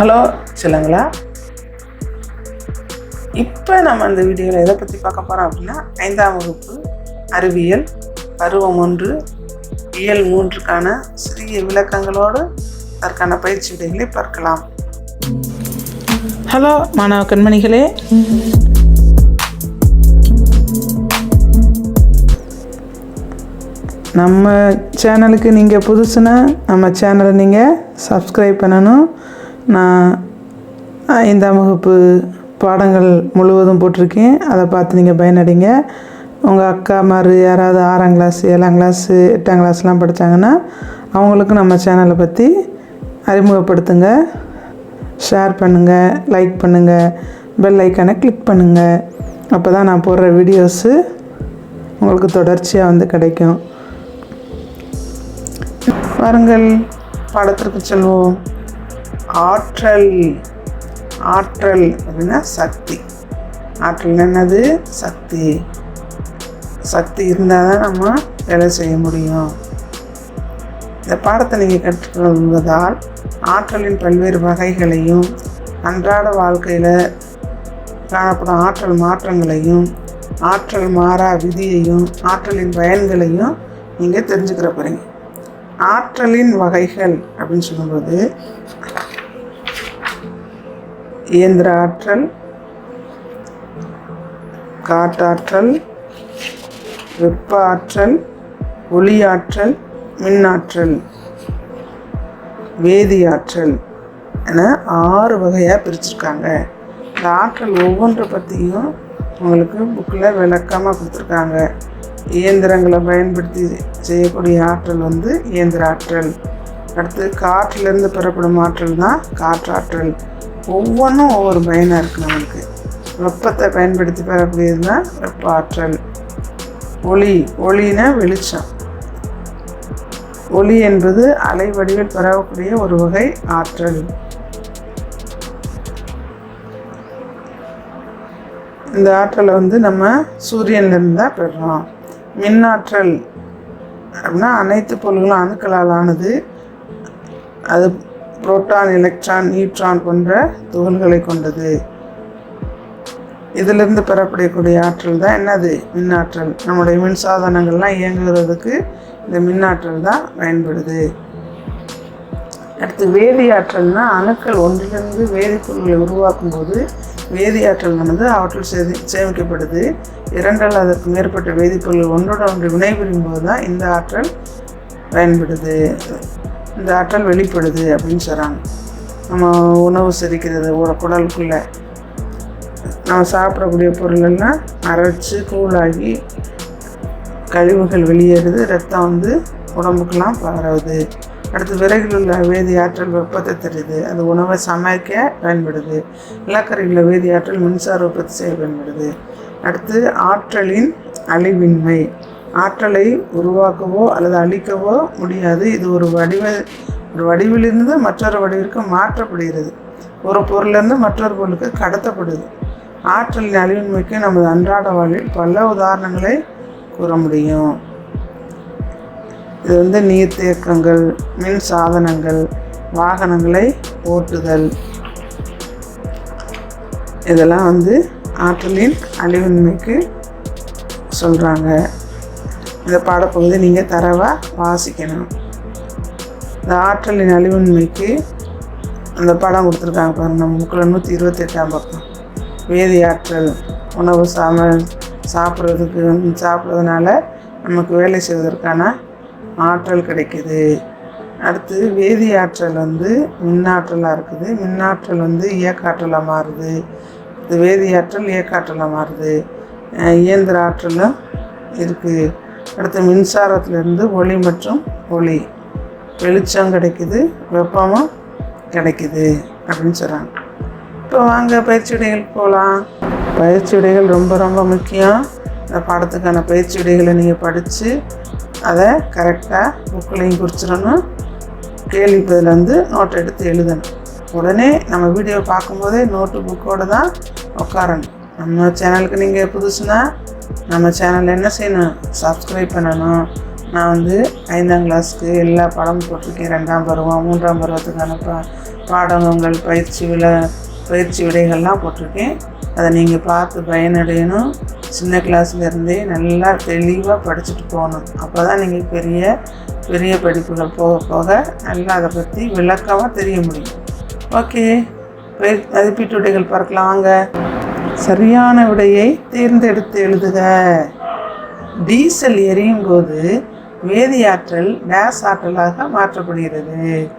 Hello சொல்லுங்களா? இப்போ நம்ம அந்த வீடியோவில் எதை பற்றி பார்க்க போகிறோம் அப்படின்னா ஐந்தாம் வகுப்பு அறிவியல் பருவம் ஒன்று இயல் மூன்றுக்கான சிறிய விளக்கங்களோடு அதற்கான பயிற்சி விடைகளை பார்க்கலாம். ஹலோ மாணவ கண்மணிகளே. நம்ம சேனலுக்கு நீங்கள் புதுசுன்னா நம்ம சேனலை நீங்கள் சப்ஸ்கிரைப் பண்ணணும். நான் ஐந்தாம் வகுப்பு பாடங்கள் முழுவதும் போட்டிருக்கேன். அதை பார்த்து நீங்கள் பயனடைங்க. உங்கள் அக்கா மாதிரி யாராவது ஆறாம் கிளாஸ் ஏழாம் கிளாஸு எட்டாம் கிளாஸ்லாம் படித்தாங்கன்னா அவங்களுக்கும் நம்ம சேனலை பற்றி அறிமுகப்படுத்துங்க. ஷேர் பண்ணுங்கள் லைக் பண்ணுங்கள் பெல் ஐக்கானை கிளிக் பண்ணுங்கள் அப்போ தான் நான் போடுற வீடியோஸு உங்களுக்கு தொடர்ச்சியாக வந்து கிடைக்கும். வாருங்கள் பாடத்திற்கு செல்வோம். ஆற்றல் ஆற்றல் அப்படின்னா சக்தி. ஆற்றல் என்னது? சக்தி. சக்தி இருந்தால் தான் நம்ம வேலை செய்ய முடியும். இந்த பாடத்தை நீங்கள் கற்றுக்கொள்வதால் ஆற்றலின் பல்வேறு வகைகளையும் அன்றாட வாழ்க்கையில் காணப்படும் ஆற்றல் மாற்றங்களையும் ஆற்றல் மாறா விதியையும் ஆற்றலின் பயன்களையும் நீங்கள் தெரிஞ்சுக்கிற போகிறீங்க ஆற்றலின் வகைகள் அப்படின்னு சொல்லும்போது இயந்திர ஆற்றல் காற்றாற்றல் வெப்ப ஆற்றல் ஒளியாற்றல் மின்னாற்றல் வேதியாற்றல் என ஆறு வகையாக பிரிச்சிருக்காங்க. இந்த ஆற்றல் ஒவ்வொன்றை பற்றியும் உங்களுக்கு புக்கில் விளக்கமாக கொடுத்துருக்காங்க. இயந்திரங்களை பயன்படுத்தி செய்யக்கூடிய ஆற்றல் வந்து இயந்திர ஆற்றல் அடுத்து காற்றிலிருந்து பெறப்படும் ஆற்றல் தான் காற்றாற்றல். ஒவ்வொன்றும் ஒவ்வொரு பயனாக இருக்குது நம்மளுக்கு. வெப்பத்தை பயன்படுத்தி பெறக்கூடியது தான் வெப்ப ஆற்றல் ஒளி ஒளினா வெளிச்சம். ஒளி என்பது அலை வடிவில் பரவக்கூடிய ஒரு வகை ஆற்றல். இந்த ஆற்றலை வந்து நம்ம சூரியன்லேருந்து தான் பெறுறோம் மின்னாற்றல் அப்படின்னா அனைத்து பொருள்களும் அணுக்களால் ஆனது. அது புரோட்டான் எலக்ட்ரான் நியூட்ரான் போன்ற துகள்களை கொண்டது. இதிலிருந்து பெறப்படக்கூடிய ஆற்றல் தான் என்னது? மின்னாற்றல். நம்முடைய மின்சாதனங்கள்லாம் இயங்குகிறதுக்கு இந்த மின்னாற்றல் தான் பயன்படுது. அடுத்து வேதியாற்றல்னா அணுக்கள் ஒன்றிலிருந்து வேதிப்பொருட்களை உருவாக்கும் போது வேதியாற்றலானது அவற்றில் சேதி சேமிக்கப்படுது. இரண்டால் அதற்கு மேற்பட்ட வேதிப்பொருள் ஒன்றோட ஒன்று வினைபுரியும் போது தான் இந்த ஆற்றல் பயன்படுது. இந்த ஆற்றல் வெளிப்படுது அப்படின்னு சொல்கிறாங்க நம்ம உணவு செரிக்கிறது ஒரு குடலுக்குள்ளே நம்ம சாப்பிடக்கூடிய பொருளெல்லாம் அரைச்சி கூழாகி கழிவுகள் வெளியேறுது ரத்தம் வந்து உடம்புக்கெல்லாம் பரவுது. அடுத்து விறகில் உள்ள வேதி ஆற்றல் வெப்பத்தை தருது. அது உணவை சமைக்க பயன்படுது. நிலக்கரியில் வேதி ஆற்றல் மின்சார உற்பத்தி செய்ய பயன்படுது. அடுத்து ஆற்றலின் அழிவின்மை. ஆற்றலை உருவாக்கவோ அல்லது அழிக்கவோ முடியாது. இது ஒரு வடிவ ஒரு வடிவிலிருந்து மற்றொரு வடிவிற்கு மாற்றப்படுகிறது. ஒரு பொருளிலிருந்து மற்றொரு பொருளுக்கு கடத்தப்படுது. ஆற்றலின் அழிவின்மைக்கு நமது அன்றாட வாழ்வில் பல உதாரணங்களை கூற முடியும். இது வந்து நீர்த்தேக்கங்கள் மின் சாதனங்கள் வாகனங்களை ஓட்டுதல். இதெல்லாம் வந்து ஆற்றலின் அழிவின்மைக்கு சொல்கிறாங்க இந்த பாடப்பகுதி நீங்கள் தரவாக வாசிக்கணும். இந்த ஆற்றலின் அழிவின்மைக்கு அந்த படம் கொடுத்துருக்காங்க பாருங்கள் நம்ம புக்கில் நூற்றி இருபத்தெட்டாம் பக்கம். வேதி ஆற்றல் உணவு சாம சாப்பிட்றதுக்கு சாப்பிட்றதுனால நமக்கு வேலை செய்வதற்கான ஆற்றல் கிடைக்குது. அடுத்து வேதி ஆற்றல் வந்து மின்னாற்றலாக இருக்குது. மின்னாற்றல் வந்து இயக்காற்றலாக மாறுது. இது வேதி ஆற்றல் இயக்காற்றலாக மாறுது. இயந்திர ஆற்றலும் இருக்குது அடுத்து மின்சாரத்திலிருந்து ஒளி மற்றும் ஒளி. வெளிச்சம் கிடைக்குது வெப்பமும் கிடைக்குது அப்படின்னு சொல்கிறாங்க இப்போ வாங்க பயிற்சி விடைகளுக்கு போகலாம் பயிற்சி விடைகள் ரொம்ப ரொம்ப முக்கியம். இந்த பாடத்துக்கான பயிற்சி விடைகளை நீங்கள் படித்து அதை கரெக்டாக புக்கிலையும் குறிச்சிடணும். கேள்வி பதில் வந்து நோட் எடுத்து எழுதணும். உடனே நம்ம வீடியோ பார்க்கும்போதே நோட்டு புக்கோடு தான் உட்காரணும். நம்ம சேனலுக்கு நீங்கள் புதுசுனா நம்ம சேனலில் என்ன செய்யணும்? சப்ஸ்கிரைப் பண்ணணும். நான் வந்து ஐந்தாம் கிளாஸ்க்கு எல்லா படமும் போட்டிருக்கேன். ரெண்டாம் பருவம் மூன்றாம் பருவத்துக்கான ப பாடங்கள் பயிற்சி விழா பயிற்சி விடைகள்லாம் போட்டிருக்கேன். அதை நீங்கள் பார்த்து பயனடையணும். சின்ன கிளாஸ்லேருந்தே நல்லா தெளிவாக படிச்சுட்டு போகணும். அப்போ தான் நீங்கள் பெரிய பெரிய படிப்புகள் போக போக நல்லா அதை பற்றி விளக்கமாக தெரிய முடியும். ஓகே பயிர் மதிப்பீட்டு விடைகள் பார்க்கலாம் வாங்க. சரியான விடையை தேர்ந்தெடுத்து எழுதுக. டீசல் எரியும் போது வேதியாற்றல் டேஸ் ஆற்றலாக மாற்றப்படுகிறது.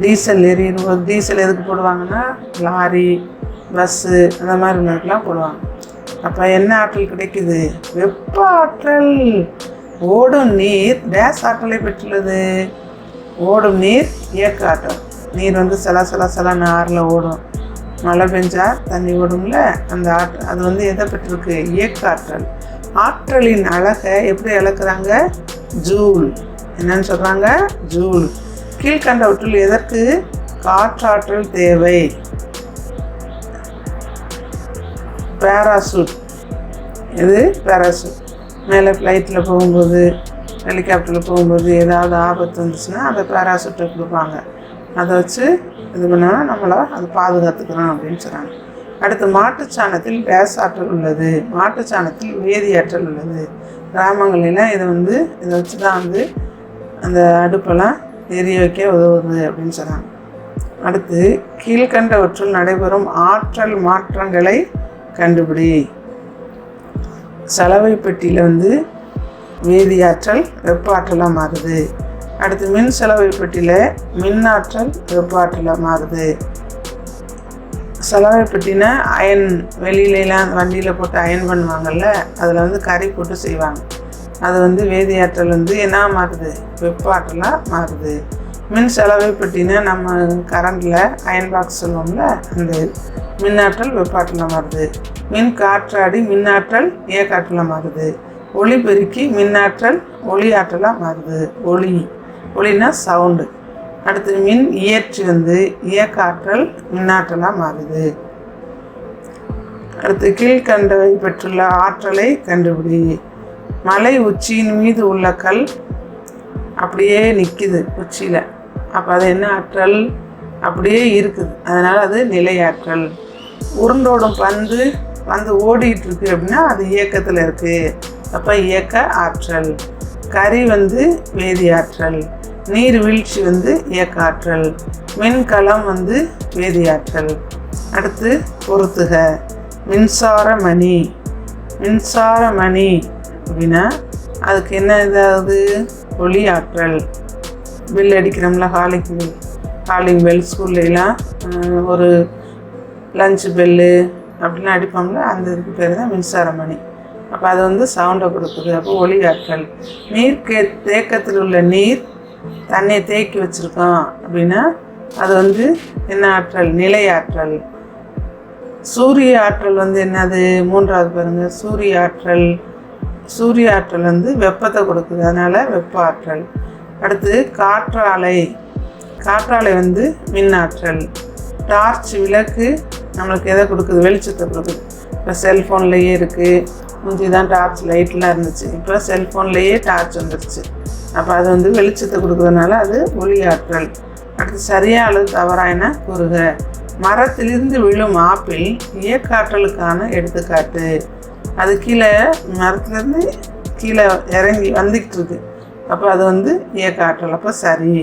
டீசல் எரியும் போது டீசல் எதுக்கு போடுவாங்கன்னா லாரி பஸ்ஸு அந்த மாதிரி உள்ளதுக்கெலாம் போடுவாங்க. அப்போ என்ன ஆற்றல் கிடைக்குது? வெப்ப ஆற்றல் ஓடும் நீர் டேஸ் ஆற்றலை பெற்றுள்ளது. ஓடும் நீர் இயக்க ஆற்றல். நீர் வந்து சில சில சில நாரில் ஓடும். மழை பெஞ்சா தண்ணி ஓடும்ல? அந்த ஆற்றல் அது வந்து எதை பெற்றிருக்கு? இயக்க ஆற்றல் ஆற்றலின் அழகை எப்படி அளக்குறாங்க? ஜூல். என்னன்னு சொல்கிறாங்க ஜூல். கீழ்கண்டவற்றில் எதற்கு? காற்றாற்றல் தேவை. பேராசூட். இது பேராசூட். மேலே ஃப்ளைட்டில் போகும்போது ஹெலிகாப்டரில் போகும்போது ஏதாவது ஆபத்து வந்துச்சுன்னா அந்த பேராசூட்டை கொடுப்பாங்க. அதை வச்சு இது பண்ணால் நம்மளை அது பாதுகாத்துக்கிறோம் அப்படின்னு சொல்கிறாங்க அடுத்து மாட்டுச்சாணத்தில் டேஸ் ஆற்றல் உள்ளது. மாட்டுச்சாணத்தில் வேதியாற்றல் உள்ளது. கிராமங்களில் இதை வந்து இதை வச்சு தான் வந்து அந்த அடுப்பெல்லாம் எரிய வைக்க உதவுது அப்படின்னு சொல்கிறாங்க அடுத்து கீழ்கண்டவற்றுள் நடைபெறும் ஆற்றல் மாற்றங்களை கண்டுபிடி. சலவை பெட்டியில் வந்து வேதியாற்றல் வெப்ப ஆற்றலாக மாறுது. அடுத்து மின் செலவை பெட்டியில் மின்னாற்றல் வெப்ப மாறுது செலவை பெட்டினா அயன் வெளியிலலாம் வண்டியில் போட்டு அயன் பண்ணுவாங்கள்ல அதில் வந்து கறி போட்டு செய்வாங்க. அது வந்து வேதியாற்றல் வந்து என்ன மாறுது? வெப்பாற்றலாக மாறுது. மின் செலவை பெட்டினா நம்ம கரண்டில் அயன் பாக்ஸ் சொல்லுவோம்ல அந்த மின்னாற்றல் வெப்பாற்றலாக மாறுது. மின் காற்றாடி மின்னாற்றல் இயக்காற்றலாக மாறுது. ஒளி பெருக்கி மின்னாற்றல் ஒளி ஆற்றலாக மாறுது. ஒளி. ஒளினா சவுண்டு அடுத்து மின் இயற்றி வந்து இயக்காற்றல் மின்னாற்றலாக மாறுது. அடுத்து கீழ்கண்டவை பெற்றுள்ள ஆற்றலை கண்டுபிடி. மலை உச்சியின் மீது உள்ள கல் அப்படியே நிற்கிது உச்சியில். அப்போ அது என்ன ஆற்றல்? அப்படியே இருக்குது. அதனால் அது நிலையாற்றல். உருண்டோடும் பந்து வந்து ஓடிட்டு இருக்கு அப்படின்னா அது இயக்கத்தில் இருக்குது அப்போ இயக்க ஆற்றல். கறி வந்து வேதி ஆற்றல் நீர்வீழ்ச்சி வந்து இயக்காற்றல் மின்கலம் வந்து வேதியாற்றல். அடுத்து பொறுத்துக மின்சார மணி மின்சார மணி அப்படின்னா அதுக்கு என்ன இதாவது? ஒளி ஆற்றல் பில் அடிக்கிறோம்ல ஹாலிங் பில் ஹாலிங் பெல் ஸ்கூல்லாம் ஒரு லஞ்ச் பெல்லு அப்படிலாம் அடிப்போம்ல அந்த இதுக்கு பேர் தான் மின்சார மணி அப்போ அது வந்து சவுண்டை கொடுக்குது. அப்போ ஒளி ஆற்றல் நீர் கே தேக்கத்தில் உள்ள நீர் தண்ணியை தேக்கி வச்சுருக்கோம் அப்படின்னா அது வந்து என்ன ஆற்றல்? நிலை ஆற்றல். சூரிய ஆற்றல் வந்து என்னது? மூன்றாவது பாருங்கள் சூரிய ஆற்றல் சூரிய ஆற்றல் வந்து வெப்பத்தை கொடுக்குது. அதனால் வெப்ப ஆற்றல். அடுத்து காற்றாலை. காற்றாலை வந்து மின் ஆற்றல். டார்ச் விளக்கு நம்மளுக்கு எதை கொடுக்குது? வெளிச்சத்தை கொடுக்குது. இப்போ செல்ஃபோன்லேயே இருக்குது முந்தி தான் டார்ச் லைட்லாம் இருந்துச்சு. இப்போ செல்ஃபோன்லேயே டார்ச் வந்துருச்சு. அப்போ அது வந்து வெளிச்சத்தை கொடுக்குறதுனால அது ஒளி ஆற்றல் அடுத்து சரியாக அல்லது தவறாயினா கூறுக. மரத்திலிருந்து விழும் ஆப்பிள் இயக்காற்றலுக்கான எடுத்துக்காட்டு. அது கீழே மரத்துலேருந்து கீழே இறங்கி வந்துக்கிட்டு இருக்கு. அப்போ அது வந்து இயக்க ஆற்றல் அப்போ சரி.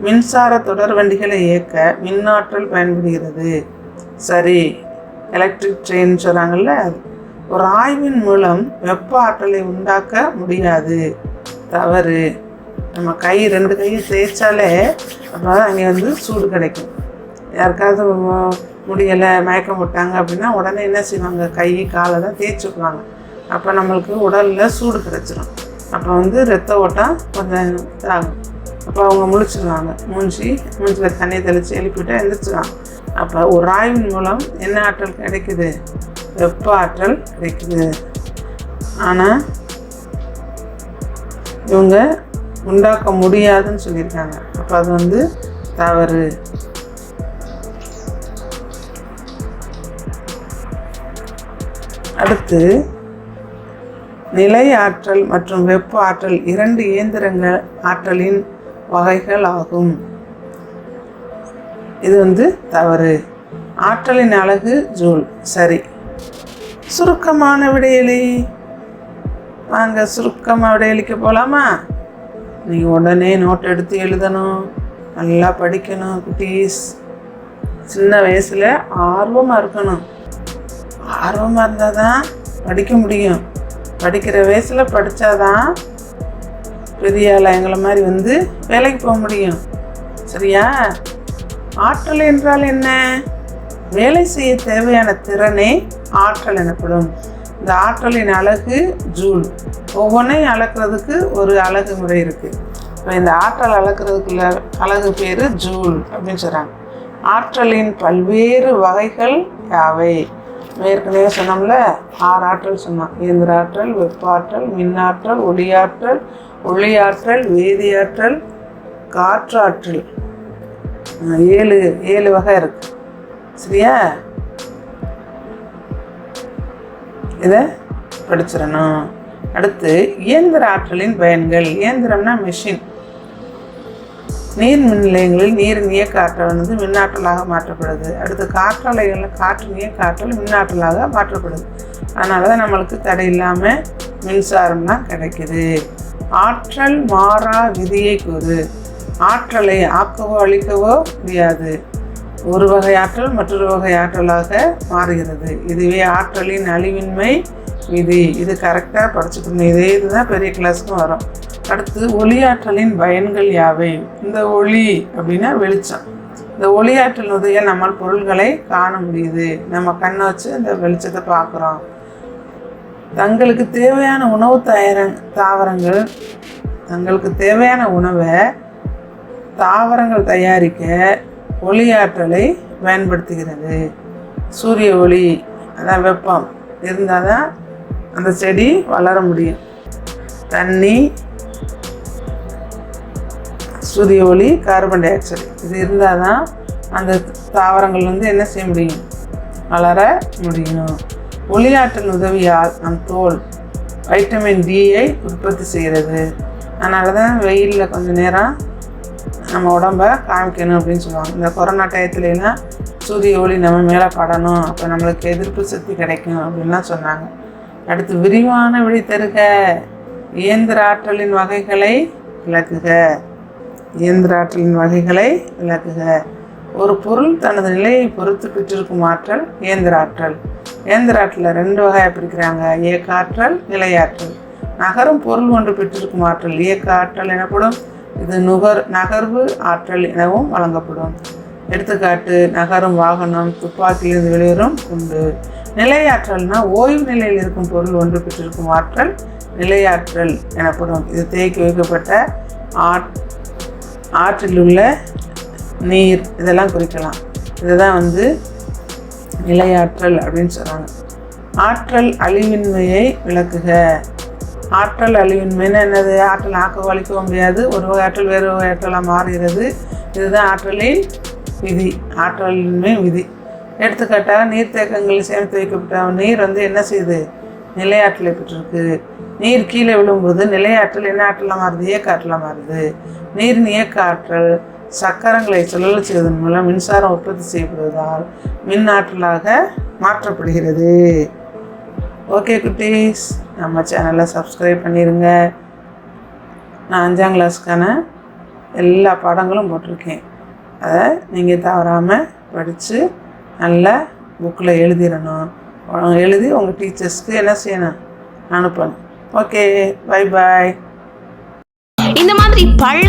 மின்சார தொடர் வண்டிகளை இயக்க மின்னாற்றல் பயன்படுகிறது. சரி. எலக்ட்ரிக் ட்ரெயின் சொல்கிறாங்கல்ல ஒரு ஆய்வின் மூலம் வெப்ப ஆற்றலை உண்டாக்க முடியாது. தவறு. நம்ம கை ரெண்டு கையும் தேய்ச்சாலே அப்போ அங்கே வந்து சூடு கிடைக்கும். யாருக்காவது முடியலை மயக்கம் விட்டாங்க அப்படின்னா உடனே என்ன செய்வாங்க? கை காலை தான் தேய்ச்சி விடுவாங்க அப்போ நம்மளுக்கு உடலில் சூடு கிடச்சிரும். அப்போ வந்து ரத்த ஓட்டம் கொஞ்சம் இதாகும். அப்போ அவங்க முழிச்சிருவாங்க. மூஞ்சி மூஞ்சில் தண்ணியை தெளித்து எழுப்பிட்டு எழுந்திரிச்சிடுவாங்க அப்போ ஒரு ஆய்வின் மூலம் என்ன ஆற்றல் கிடைக்குது? வெப்ப ஆற்றல் கிடைக்குது ஆனால் இவங்க உண்டாக்க முடியாதுன்னு சொல்லியிருக்காங்க. அப்போ அது வந்து தவறு. அடுத்து நிலை ஆற்றல் மற்றும் வெப்ப ஆற்றல் இரண்டு இயந்திரங்கள் ஆற்றலின் வகைகள் ஆகும். இது வந்து தவறு. ஆற்றலின் அழகு ஜூல். சரி சுருக்கமான விடையலி. வாங்க சுருக்கமாக விடையளிக்க போகலாமா நீங்கள் உடனே நோட் எடுத்து எழுதணும். நல்லா படிக்கணும் குட்டீஸ். சின்ன வயசில் ஆர்வமாக இருக்கணும். ஆர்வமாக இருந்தால் தான் படிக்க முடியும். படிக்கிற வயசில் படித்தாதான் பெரிய ஆளாக எங்களை மாதிரி வந்து வேலைக்கு போக முடியும். சரியா? ஆற்றல் என்றால் என்ன? வேலை செய்ய தேவையான திறனை ஆற்றல் எனப்படும். இந்த ஆற்றலின் அழகு ஜூல் ஒவ்வொன்றையும் அளக்கிறதுக்கு ஒரு அழகு முறை இருக்குது இப்போ இந்த ஆற்றல் அளக்கிறதுக்குள்ள அழகு பேர் ஜூல் அப்படின்னு சொல்கிறாங்க ஆற்றலின் பல்வேறு வகைகள் யாவை? ஏற்கனவே சொன்னோம்ல ஆறு ஆற்றல் சொன்னான் இயந்திர ஆற்றல் வெப்பாற்றல் மின்னாற்றல் ஒளியாற்றல் ஒளியாற்றல் வேதியாற்றல் காற்றாற்றல் ஏழு ஏழு வகை இருக்குது சரியா? இதை படிச்சிடணும். அடுத்து இயந்திர ஆற்றலின் பயன்கள். இயந்திரம்னா மிஷின் நீர் மின் நிலையங்களில் நீரின் இயக்க ஆற்றல் வந்து மின்னாற்றலாக மாற்றப்படுது. அடுத்து காற்றாலைகளில் காற்றின் இயக்க ஆற்றல் மின்னாற்றலாக மாற்றப்படுது. அதனால தான் நம்மளுக்கு தடை இல்லாமல் மின்சாரம்லாம் கிடைக்குது. ஆற்றல் மாறா விதியை கூறு. ஆற்றலை ஆக்கவோ அழிக்கவோ முடியாது. ஒரு வகை ஆற்றல் மற்றொரு வகை ஆற்றலாக மாறுகிறது. இதுவே ஆற்றலின் அழிவின்மை விதி. இது கரெக்டாக படிச்சுக்கணும் இதே இதுதான் பெரிய கிளாஸுக்கும் வரும். அடுத்து ஒளியாற்றலின் பயன்கள் யாவை? இந்த ஒளி அப்படின்னா வெளிச்சம். இந்த ஒளியாற்றல் உதவிய நம்மால் பொருள்களை காண முடியுது. நம்ம கண்ணை வச்சு இந்த வெளிச்சத்தை பார்க்குறோம். தங்களுக்கு தேவையான உணவு தயார தாவரங்கள் தங்களுக்கு தேவையான உணவை தாவரங்கள் தயாரிக்க ஒளியாற்றலை பயன்படுத்துகிறது. சூரிய ஒளி அதான் வெப்பம் இருந்தால் தான் அந்த செடி வளர முடியும். தண்ணி சூரிய ஒளி கார்பன் டை ஆக்சைடு இது இருந்தால் தான் அந்த தாவரங்கள் வந்து என்ன செய்ய முடியும்? வளர முடியும். ஒளியாற்றல் உதவியால் நம் தோல் வைட்டமின் டியை உற்பத்தி செய்கிறது. அதனால தான் வெயிலில் கொஞ்சம் நேரம் நம்ம உடம்ப காமிக்கணும் அப்படின்னு சொல்லுவாங்க. இந்த கொரோனா டயத்துலலாம் சூரிய ஒளி நம்ம மேலே படணும். அப்போ நம்மளுக்கு எதிர்ப்பு சக்தி கிடைக்கும் அப்படின்லாம் சொன்னாங்க. அடுத்து விரிவான விடை இயந்திர ஆற்றலின் வகைகளை விளக்குக. இயந்திர ஆற்றலின் வகைகளை விளக்குக. ஒரு பொருள் தனது நிலையை பொறுத்து பெற்றிருக்கும் ஆற்றல் இயந்திர ஆற்றல். இயந்திர ஆற்றலில் ரெண்டு வகையாக பிரிக்கிறாங்க. இயக்க ஆற்றல் நிலையாற்றல். நகரும் பொருள் ஒன்று பெற்றிருக்கும் ஆற்றல் இயக்க ஆற்றல் எனப்படும் இது நுகர் நகர்வு ஆற்றல் எனவும் வழங்கப்படும். எடுத்துக்காட்டு நகரும் வாகனம் துப்பாக்கியிலிருந்து வெளிவரும் உண்டு நிலையாற்றல்னா ஓய்வு நிலையில் இருக்கும் பொருள் ஒன்று பெற்றிருக்கும் ஆற்றல் நிலையாற்றல் எனப்படும். இது தேக்கி வைக்கப்பட்ட ஆற் ஆற்றில் உள்ள நீர் இதெல்லாம் குறிக்கலாம். இதுதான் வந்து நிலையாற்றல் அப்படின்னு சொல்கிறாங்க ஆற்றல் அழிவின்மையை விளக்குக. ஆற்றல் அழிவின்மைன்னு என்னது? ஆற்றல் ஆக்க வலிக்கவும் முடியாது. ஒரு வகை ஆற்றல் வேறு வகை ஆற்றலாக மாறுகிறது. இதுதான் ஆற்றலின் விதி. ஆற்றலின்மை விதி. எடுத்துக்காட்டாக நீர்த்தேக்கங்களில் சேமித்து வைக்கப்பட்ட நீர் வந்து என்ன செய்யுது? நிலையாற்றலை பெற்றிருக்கு. நீர் கீழே விழும்போது நிலையாற்றல் என்ன ஆற்றலாக மாறுது? இயக்க ஆற்றலாக மாறுது. நீரின் இயக்க ஆற்றல் சக்கரங்களை சுழல செய்வதன் மூலம் மின்சாரம் உற்பத்தி செய்யப்படுவதால் மின் ஆற்றலாக மாற்றப்படுகிறது. ஓகே குட்டீஸ். நம்ம சேனலை சப்ஸ்கிரைப் பண்ணிடுங்க நான் அஞ்சாம் கிளாஸ்க்கான எல்லா பாடங்களும் போட்டிருக்கேன். அதை நீங்கள் தவறாமல் படித்து நல்லா புக்கில் எழுதிடணும். எழுதி உங்கள் டீச்சர்ஸ்க்கு என்ன செய்யணும்? அனுப்பணும். ஓகே பை பாய் இந்த மாதிரி பல